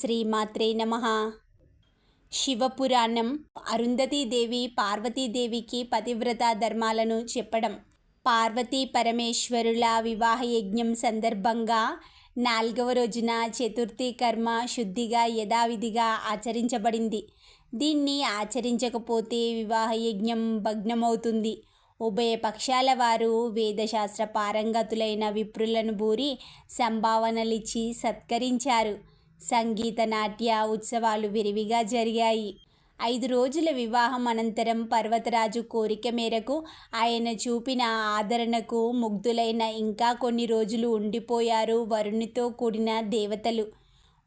శ్రీమాత్రే నమ. శివపురాణం అరుంధతీదేవి పార్వతీదేవికి పతివ్రత ధర్మాలను చెప్పడం. పార్వతీ పరమేశ్వరుల వివాహ యజ్ఞం సందర్భంగా నాలుగవ రోజున చతుర్థి కర్మ శుద్ధిగా యథావిధిగా ఆచరించబడింది. దీన్ని ఆచరించకపోతే వివాహ యజ్ఞం భగ్నమవుతుంది. ఉభయ పక్షాల వారు వేదశాస్త్ర పారంగతులైన విప్రులను బూరి సంభావనలిచ్చి సత్కరించారు. సంగీత నాట్య ఉత్సవాలు విరివిగా జరిగాయి. ఐదు రోజుల వివాహం అనంతరం పర్వతరాజు కోరిక మేరకు ఆయన చూపిన ఆదరణకు ముగ్ధులైన ఇంకా కొన్ని రోజులు ఉండిపోయారు వరుణితో కూడిన దేవతలు.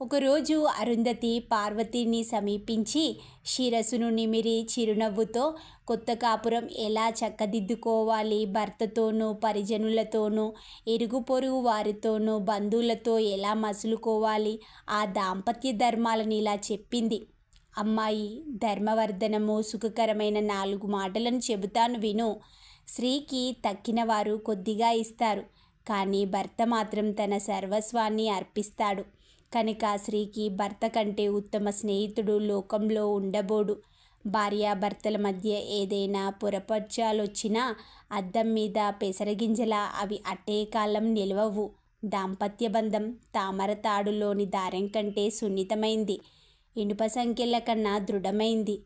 ఒకరోజు అరుంధతి పార్వతిని సమీపించి శిరస్సును నిమిరి చిరునవ్వుతో కొత్త కాపురం ఎలా చక్కదిద్దుకోవాలి? భర్తతోనూ పరిజనులతోనూ ఇరుగు పొరుగు వారితోనూ బంధువులతో ఎలా మసులుకోవాలి? ఆ దాంపత్య ధర్మాలను ఇలా చెప్పింది. అమ్మాయి ధర్మవర్ధనము సుఖకరమైన నాలుగు మాటలను చెబుతాను విను. స్త్రీకి తక్కిన వారు కొద్దిగా ఇస్తారు. కానీ భర్త మాత్రం తన సర్వస్వాన్ని అర్పిస్తాడు. కనుక స్త్రీకి భర్త కంటే ఉత్తమ స్నేహితుడు లోకంలో ఉండబోడు. భార్యాభర్తల మధ్య ఏదైనా పొరపర్చాలొచ్చినా అద్దం మీద పెసరగింజలా అవి అట్టే కాలం నిలవవు. దాంపత్య బంధం తామర తాడులోని దారం కంటే సున్నితమైంది. ఇనుప సంఖ్యల కన్నా దృఢమైంది.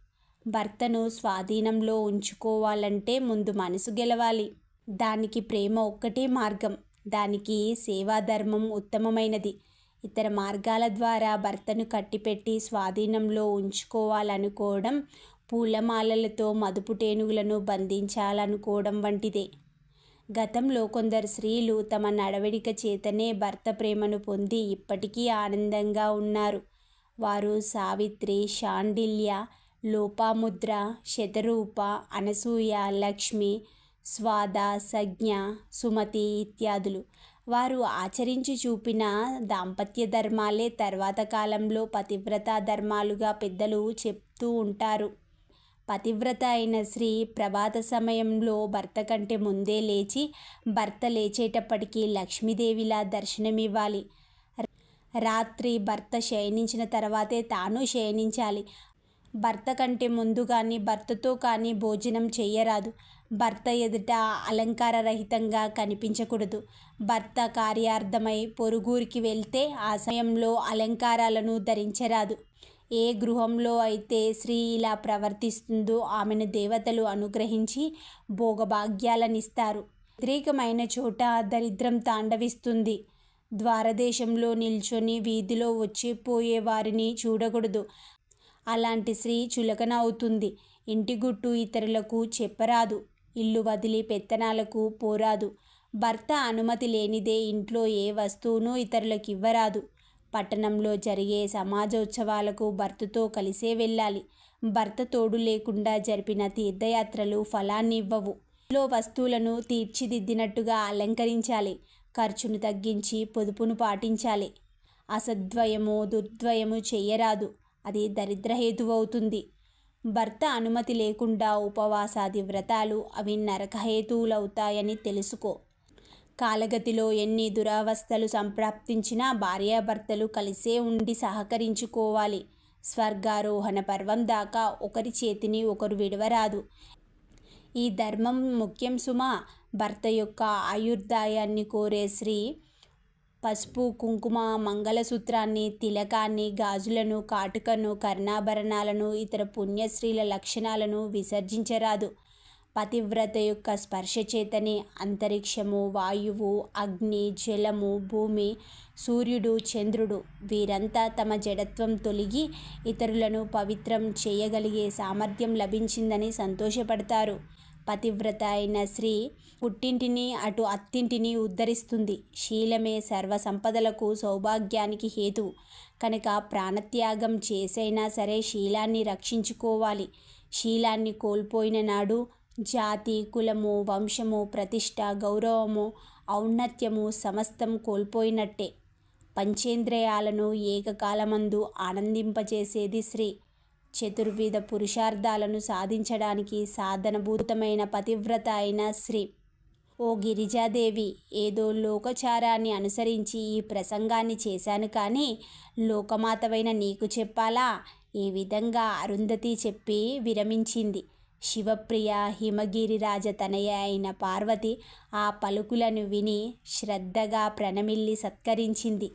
భర్తను స్వాధీనంలో ఉంచుకోవాలంటే ముందు మనసు గెలవాలి. దానికి ప్రేమ ఒక్కటే మార్గం. దానికి సేవాధర్మం ఉత్తమమైనది. ఇతర మార్గాల ద్వారా భర్తను కట్టిపెట్టి స్వాధీనంలో ఉంచుకోవాలనుకోవడం పూలమాలలతో మదుపు టేనుగులను బంధించాలనుకోవడం వంటిదే. గతంలో కొందరు స్త్రీలు తమ నడవడిక చేతనే భర్త ప్రేమను పొంది ఇప్పటికీ ఆనందంగా ఉన్నారు. వారు సావిత్రి శాండిల్య లోపాముద్ర శతరూప అనసూయ లక్ష్మి స్వాద సజ్ఞ సుమతి ఇత్యాదులు. వారు ఆచరించి చూపిన దాంపత్య ధర్మాలే తర్వాత కాలంలో పతివ్రత ధర్మాలుగా పెద్దలు చెప్తూ ఉంటారు. పతివ్రత అయిన స్త్రీ ప్రభాత సమయంలో భర్త కంటే ముందే లేచి భర్త లేచేటప్పటికీ లక్ష్మీదేవిలా దర్శనమివ్వాలి. రాత్రి భర్త శయనించిన తర్వాతే తాను శయనించాలి. భర్త కంటే ముందు కానీ భర్తతో కానీ భోజనం చేయరాదు. భర్త ఎదుట అలంకార రహితంగా కనిపించకూడదు. భర్త కార్యార్థమై పొరుగురికి వెళ్తే ఆ సమయంలో అలంకారాలను ధరించరాదు. ఏ గృహంలో అయితే స్త్రీ ఇలా ప్రవర్తిస్తుందో ఆమెను దేవతలు అనుగ్రహించి భోగభాగ్యాలనిస్తారు. వ్యతిరేకమైన చోట దరిద్రం తాండవిస్తుంది. ద్వారదేశంలో నిల్చొని వీధిలో వచ్చిపోయే వారిని చూడకూడదు. అలాంటి స్త్రీ చులకన అవుతుంది. ఇంటి గుట్టు ఇతరులకు చెప్పరాదు. ఇల్లు వదిలి పెత్తనాలకు పోరాదు. భర్త అనుమతి లేనిదే ఇంట్లో ఏ వస్తువును ఇతరులకు ఇవ్వరాదు. పట్టణంలో జరిగే సమాజోత్సవాలకు భర్తతో కలిసే వెళ్ళాలి. భర్త తోడు లేకుండా జరిపిన తీర్థయాత్రలు ఫలాన్ని ఇవ్వవు. ఇంట్లో వస్తువులను తీర్చిదిద్దినట్టుగా అలంకరించాలి. ఖర్చును తగ్గించి పొదుపును పాటించాలి. అసద్వయము దుర్ద్వయము చేయరాదు అది దరిద్రహేతువవుతుంది. భర్త అనుమతి లేకుండా ఉపవాసాది వ్రతాలు అవి నరకహేతువులవుతాయని తెలుసుకో. కాలగతిలో ఎన్ని దురావస్థలు సంప్రాప్తించినా భార్యాభర్తలు కలిసే ఉండి సహకరించుకోవాలి. స్వర్గారోహణ పర్వం దాకా ఒకరి చేతిని ఒకరు విడవరాదు. ఈ ధర్మం ముఖ్యం సుమా. భర్త యొక్క ఆయుర్దాయాన్ని కోరే స్త్రీ పసుపు కుంకుమ మంగళసూత్రాన్ని తిలకాన్ని గాజులను కాటుకను కర్ణాభరణాలను ఇతర పుణ్యశ్రీల లక్షణాలను విసర్జించరాదు. పతివ్రత యొక్క స్పర్శ చేతనే అంతరిక్షము వాయువు అగ్ని జలము భూమి సూర్యుడు చంద్రుడు వీరంతా తమ జడత్వం తొలగి ఇతరులను పవిత్రం చేయగలిగే సామర్థ్యం లభించిందని సంతోషపడతారు. పతివ్రత అయిన స్త్రీ పుట్టింటిని అటు అత్తింటిని ఉద్ధరిస్తుంది. శీలమే సర్వ సంపదలకు సౌభాగ్యానికి హేతు. కనుక ప్రాణత్యాగం చేసైనా సరే శీలాన్ని రక్షించుకోవాలి. శీలాన్ని కోల్పోయిన నాడు జాతి కులము వంశము ప్రతిష్ట గౌరవము ఔన్నత్యము సమస్తం కోల్పోయినట్టే. పంచేంద్రియాలను ఏకకాలమందు ఆనందింపచేసేది స్త్రీ. చతుర్విధ పురుషార్థాలను సాధించడానికి సాధనభూతమైన పతివ్రత అయిన శ్రీ ఓ గిరిజాదేవి ఏదో లోకచారాన్ని అనుసరించి ఈ ప్రసంగాన్ని చేశాను కానీ లోకమాతవైన నీకు చెప్పాలా? ఈ విధంగా అరుంధతి చెప్పి విరమించింది. శివప్రియ హిమగిరిరాజ తనయ అయిన పార్వతి ఆ పలుకులను విని శ్రద్ధగా ప్రణమిల్లి సత్కరించింది.